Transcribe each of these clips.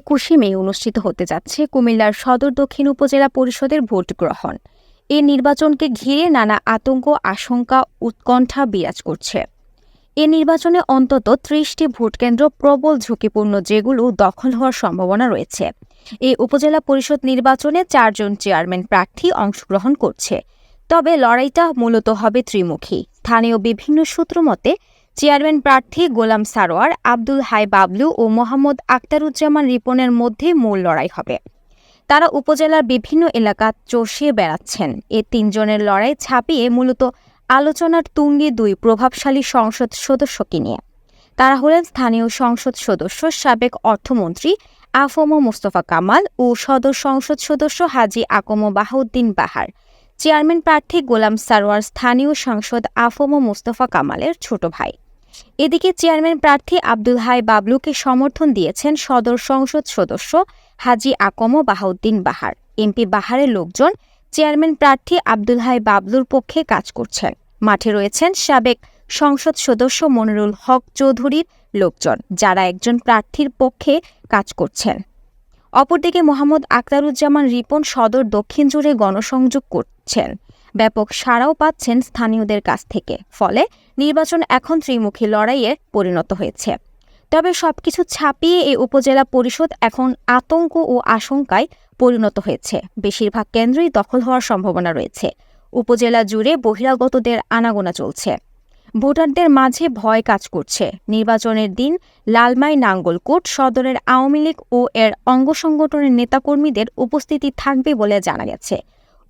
একুশে মে অনুষ্ঠিত হতে যাচ্ছে কুমিল্লার সদর দক্ষিণ উপজেলা পরিষদের ভোট গ্রহণ। এই নির্বাচনকে ঘিরে নানা আতঙ্ক, আশঙ্কা, উৎকণ্ঠা বিরাজ করছে। এ নির্বাচনে অন্তত ত্রিশটি ভোটকেন্দ্র প্রবল ঝুঁকিপূর্ণ, যেগুলো দখল হওয়ার সম্ভাবনা রয়েছে। এই উপজেলা পরিষদ নির্বাচনে চারজন চেয়ারম্যান প্রার্থী অংশগ্রহণ করছে। তবে লড়াইটা মূলত হবে ত্রিমুখী। স্থানীয় বিভিন্ন সূত্র মতে চেয়ারম্যান প্রার্থী গোলাম সারোয়ার, আব্দুল হাই বাবলু ও মোহাম্মদ আক্তারুজ্জামান রিপনের মধ্যে মূল লড়াই হবে। তারা উপজেলার বিভিন্ন এলাকা চষিয়ে বেড়াচ্ছেন। এ তিনজনের লড়াই ছাপিয়ে মূলত আলোচনার তুঙ্গে দুই প্রভাবশালী সংসদ সদস্যকে নিয়ে। তারা হলেন স্থানীয় সংসদ সদস্য, সাবেক অর্থমন্ত্রী আফম মোস্তফা কামাল ও সদর সংসদ সদস্য হাজি আকম বাহাউদ্দিন বাহার। চেয়ারম্যান প্রার্থী গোলাম সারোয়ার, স্থানীয় সাংসদ আফম মোস্তফা কামালের ছোট ভাই। এদিকে চেয়ারম্যান প্রার্থী আব্দুল হাই বাবলুকে সমর্থন দিয়েছেন সদর সংসদ সদস্য হাজি আকম বাহাউদ্দিন বাহার। এমপি বাহারের লোকজন চেয়ারম্যান প্রার্থী আব্দুল হাই বাবলুর পক্ষে কাজ করছেন। মাঠে রয়েছেন সাবেক সংসদ সদস্য মনিরুল হক চৌধুরীর লোকজন, যারা একজন প্রার্থীর পক্ষে কাজ করছেন। অপরদিকে মোহাম্মদ আক্তারুজ্জামান রিপন সদর দক্ষিণ জুড়ে গণসংযোগ করছেন। ব্যাপক সাড়াও পাচ্ছেন স্থানীয়দের কাছ থেকে, ফলে নির্বাচন এখন ত্রিমুখী লড়াইয়ে পরিণত হয়েছে। তবে সবকিছু ছাপিয়ে এই উপজেলা পরিষদ এখন আতঙ্ক ও আশঙ্কায় পরিণত হয়েছে। বেশিরভাগ কেন্দ্রই দখল হওয়ার সম্ভাবনা রয়েছে। উপজেলা জুড়ে বহিরাগতদের আনাগোনা চলছে। ভোটারদের মাঝে ভয় কাজ করছে। নির্বাচনের দিন লালমাই নাঙ্গলকোট সদরের আওয়ামী লীগ ও এর অঙ্গ সংগঠনের নেতাকর্মীদের উপস্থিতি থাকবে বলে জানা গেছে।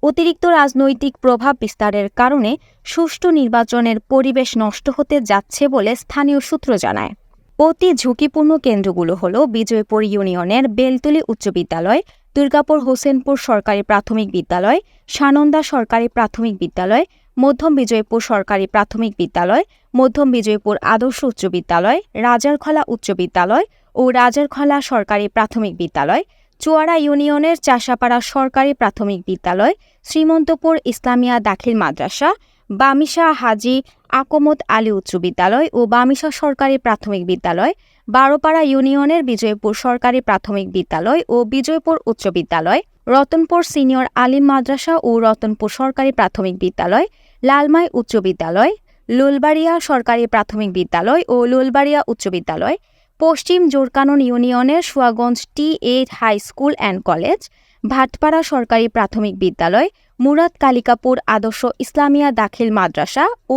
অতিরিক্ত রাজনৈতিক প্রভাব বিস্তারের কারণে সুষ্ঠু নির্বাচনের পরিবেশ নষ্ট হতে যাচ্ছে বলে স্থানীয় সূত্র জানায়। অতি ঝুঁকিপূর্ণ কেন্দ্রগুলো হল বিজয়পুর ইউনিয়নের বেলতলি উচ্চ বিদ্যালয়, দুর্গাপুর হোসেনপুর সরকারি প্রাথমিক বিদ্যালয়, সানন্দা সরকারি প্রাথমিক বিদ্যালয় মধ্যম বিজয়পুর সরকারি প্রাথমিক বিদ্যালয়, মধ্যম বিজয়পুর আদর্শ উচ্চ বিদ্যালয়, রাজারখলা উচ্চ বিদ্যালয় ও রাজারখলা সরকারি প্রাথমিক বিদ্যালয় চুয়াড়া ইউনিয়নের চাষাপাড়া সরকারি প্রাথমিক বিদ্যালয়, শ্রীমন্তপুর ইসলামিয়া দাখিল মাদ্রাসা, বামিশা হাজি আকমত আলী উচ্চ বিদ্যালয় ও বামিশা সরকারি প্রাথমিক বিদ্যালয়, বারোপাড়া ইউনিয়নের বিজয়পুর সরকারি প্রাথমিক বিদ্যালয় ও বিজয়পুর উচ্চ বিদ্যালয় রতনপুর সিনিয়র আলিম মাদ্রাসা ও রতনপুর সরকারি প্রাথমিক বিদ্যালয়, লালমাই উচ্চ বিদ্যালয়, লোলবাড়িয়া সরকারি প্রাথমিক বিদ্যালয় ও লোলবাড়িয়া উচ্চ বিদ্যালয়, পশ্চিম জোরকানন ইউনিয়নের Suaganj T eight high school and college, Bhatpara সরকারি প্রাথমিক বিদ্যালয়, মুরাদ কালিকাপুর আদর্শ ইসলামিয়া দাখিল মাদ্রাসা ও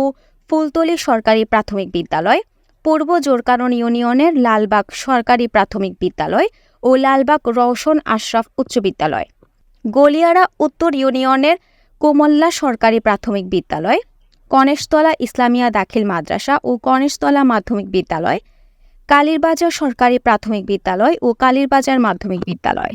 ফুলতলি সরকারি প্রাথমিক বিদ্যালয়, পূর্ব জোরকানন ইউনিয়নের লালবাগ সরকারি প্রাথমিক বিদ্যালয় ও লালবাগ রওশন আশরাফ উচ্চ বিদ্যালয়। গলিয়ারা উত্তর ইউনিয়নের কোমল্লা সরকারি প্রাথমিক বিদ্যালয় কনেশতলা ইসলামিয়া দাখিল মাদ্রাসা ও কনেশতলা মাধ্যমিক বিদ্যালয়, কালীরবাজার সরকারি প্রাথমিক বিদ্যালয় ও কালীরবাজার মাধ্যমিক বিদ্যালয়।